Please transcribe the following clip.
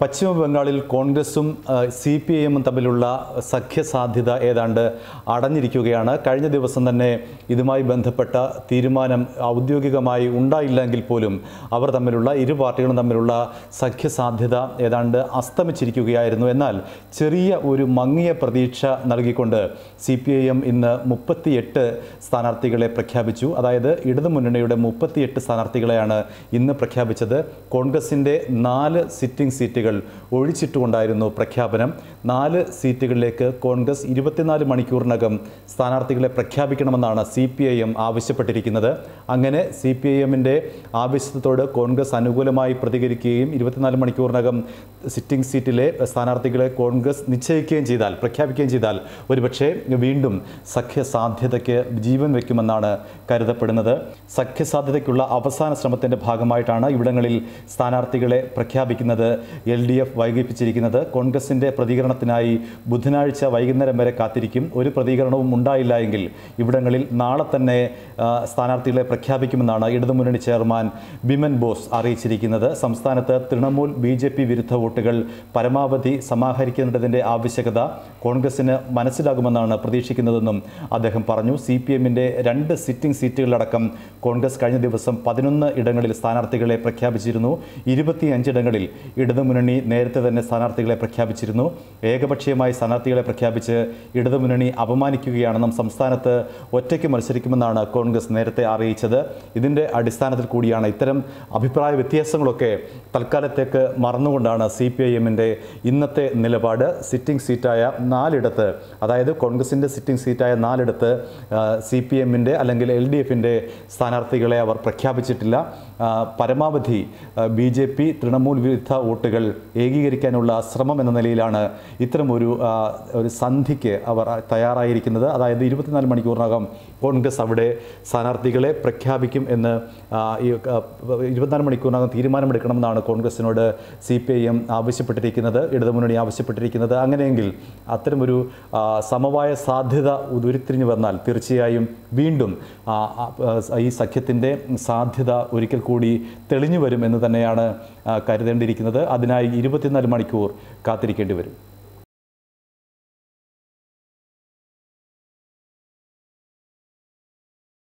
പശ്ചിമ ബംഗാളിൽ കോൺഗ്രസും C P I എമ്മും തമ്മിലുള്ള സഖ്യസാധ്യത ഏതാണ്ട് അടഞ്ഞിരിക്കുകയാണ്. കഴിഞ്ഞ ദിവസം തന്നെ ഇതുമായി ബന്ധപ്പെട്ട തീരുമാനം ഔദ്യോഗികമായി ഉണ്ടായില്ലെങ്കിൽ പോലും അവർ തമ്മിലുള്ള ഇരു പാർട്ടികളും തമ്മിലുള്ള സഖ്യസാധ്യത ഏതാണ്ട് അസ്തമിച്ചിരിക്കുകയായിരുന്നു. എന്നാൽ ചെറിയ ഒരു മങ്ങിയ പ്രതീക്ഷ നൽകിക്കൊണ്ട് സി പി ഐ എം ഇന്ന് മുപ്പത്തിയെട്ട് സ്ഥാനാർത്ഥികളെ പ്രഖ്യാപിച്ചു. അതായത് ഇടതുമുന്നണിയുടെ മുപ്പത്തിയെട്ട് സ്ഥാനാർത്ഥികളെയാണ് ഇന്ന് പ്രഖ്യാപിച്ചത്. കോൺഗ്രസിന്റെ നാല് സിറ്റിംഗ് സീറ്റുകൾ ഒഴിച്ചിട്ടുകൊണ്ടായിരുന്നു പ്രഖ്യാപനം. നാല് സീറ്റുകളിലേക്ക് കോൺഗ്രസ് ഇരുപത്തിനാല് മണിക്കൂറിനകം സ്ഥാനാർത്ഥികളെ പ്രഖ്യാപിക്കണമെന്നാണ് സി പി ഐ എം ആവശ്യപ്പെട്ടിരിക്കുന്നത്. അങ്ങനെ സി പി ഐ എമ്മിന്റെ ആവശ്യത്തോട് കോൺഗ്രസ് അനുകൂലമായി പ്രതികരിക്കുകയും ഇരുപത്തിനാല് മണിക്കൂറിനകം സിറ്റിംഗ് സീറ്റിലെ സ്ഥാനാർത്ഥികളെ കോൺഗ്രസ് നിശ്ചയിക്കുകയും ചെയ്താൽ പ്രഖ്യാപിക്കുകയും ചെയ്താൽ ഒരുപക്ഷെ വീണ്ടും സഖ്യ സാധ്യതയ്ക്ക് ജീവൻ വയ്ക്കുമെന്നാണ് കരുതപ്പെടുന്നത്. സഖ്യസാധ്യതയ്ക്കുള്ള അവസാന ശ്രമത്തിന്റെ ഭാഗമായിട്ടാണ് ഇവിടങ്ങളിൽ സ്ഥാനാർത്ഥികളെ പ്രഖ്യാപിക്കുന്നത്. ഡി എഫ് വൈകിപ്പിച്ചിരിക്കുന്നത്. കോൺഗ്രസിന്റെ പ്രതികരണത്തിനായി ബുധനാഴ്ച വൈകുന്നേരം വരെ കാത്തിരിക്കും. ഒരു പ്രതികരണവും ഉണ്ടായില്ല എങ്കിൽ ഇവിടങ്ങളിൽ നാളെ തന്നെ സ്ഥാനാർത്ഥികളെ പ്രഖ്യാപിക്കുമെന്നാണ് ഇടതുമുന്നണി ചെയർമാൻ ബിമൻ ബോസ് അറിയിച്ചിരിക്കുന്നത്. സംസ്ഥാനത്ത് തൃണമൂൽ ബി ജെ പി വിരുദ്ധ വോട്ടുകൾ പരമാവധി സമാഹരിക്കേണ്ടതിന്റെ ആവശ്യകത കോൺഗ്രസിന് മനസ്സിലാകുമെന്നാണ് പ്രതീക്ഷിക്കുന്നതെന്നും അദ്ദേഹം പറഞ്ഞു. സി പി എമ്മിന്റെ രണ്ട് സിറ്റിംഗ് സീറ്റുകളിലടക്കം കോൺഗ്രസ് കഴിഞ്ഞ ദിവസം പതിനൊന്ന് ഇടങ്ങളിൽ സ്ഥാനാർത്ഥികളെ പ്രഖ്യാപിച്ചിരുന്നു. ഇരുപത്തിയഞ്ചിടങ്ങളിൽ ഇടതുമുന്നണി നേരത്തെ തന്നെ സ്ഥാനാർത്ഥികളെ പ്രഖ്യാപിച്ചിരുന്നു. ഏകപക്ഷീയമായി സ്ഥാനാർത്ഥികളെ പ്രഖ്യാപിച്ച് ഇടതുമുന്നണി അപമാനിക്കുകയാണെന്നും സംസ്ഥാനത്ത് ഒറ്റയ്ക്ക് മത്സരിക്കുമെന്നാണ് കോൺഗ്രസ് നേരത്തെ അറിയിച്ചത്. ഇതിന്റെ അടിസ്ഥാനത്തിൽ കൂടിയാണ് ഇത്തരം അഭിപ്രായ വ്യത്യാസങ്ങളൊക്കെ തൽക്കാലത്തേക്ക് മറന്നുകൊണ്ടാണ് സി പി ഐ എമ്മിന്റെ ഇന്നത്തെ നിലപാട്. സിറ്റിംഗ് സീറ്റായ നാലിടത്ത് അതായത് കോൺഗ്രസിന്റെ സിറ്റിംഗ് സീറ്റായ നാലിടത്ത് സി പി എമ്മിന്റെ അല്ലെങ്കിൽ എൽ ഡി എഫിന്റെ സ്ഥാനാർത്ഥികളെ അവർ പ്രഖ്യാപിച്ചിട്ടില്ല. പരമാവധി ബി ജെ പി തൃണമൂൽ വിരുദ്ധ വോട്ടുകൾ ഏകീകരിക്കാനുള്ള ശ്രമം എന്ന നിലയിലാണ് ഇത്തരം ഒരു ഒരു സന്ധിക്ക് അവർ തയ്യാറായിരിക്കുന്നത്. അതായത് ഇരുപത്തിനാല് മണിക്കൂറിനകം കോൺഗ്രസ് അവിടെ സ്ഥാനാർത്ഥികളെ പ്രഖ്യാപിക്കും എന്ന് ഈ ഇരുപത്തിനാല് മണിക്കൂറിനകം തീരുമാനമെടുക്കണമെന്നാണ് കോൺഗ്രസിനോട് സി പി ഐ എം ആവശ്യപ്പെട്ടിരിക്കുന്നത് ഇടതുമുന്നണി ആവശ്യപ്പെട്ടിരിക്കുന്നത്. അങ്ങനെയെങ്കിൽ അത്തരമൊരു സമവായ സാധ്യത ഉരുത്തിരിഞ്ഞു വന്നാൽ തീർച്ചയായും വീണ്ടും ഈ സഖ്യത്തിന്റെ സാധ്യത ഒരിക്കൽ കൂടി തെളിഞ്ഞു വരും എന്ന് തന്നെയാണ് കരുതേണ്ടിയിരിക്കുന്നത്. അതിനായി ഇരുപത്തിനാല് മണിക്കൂർ കാത്തിരിക്കേണ്ടി വരും.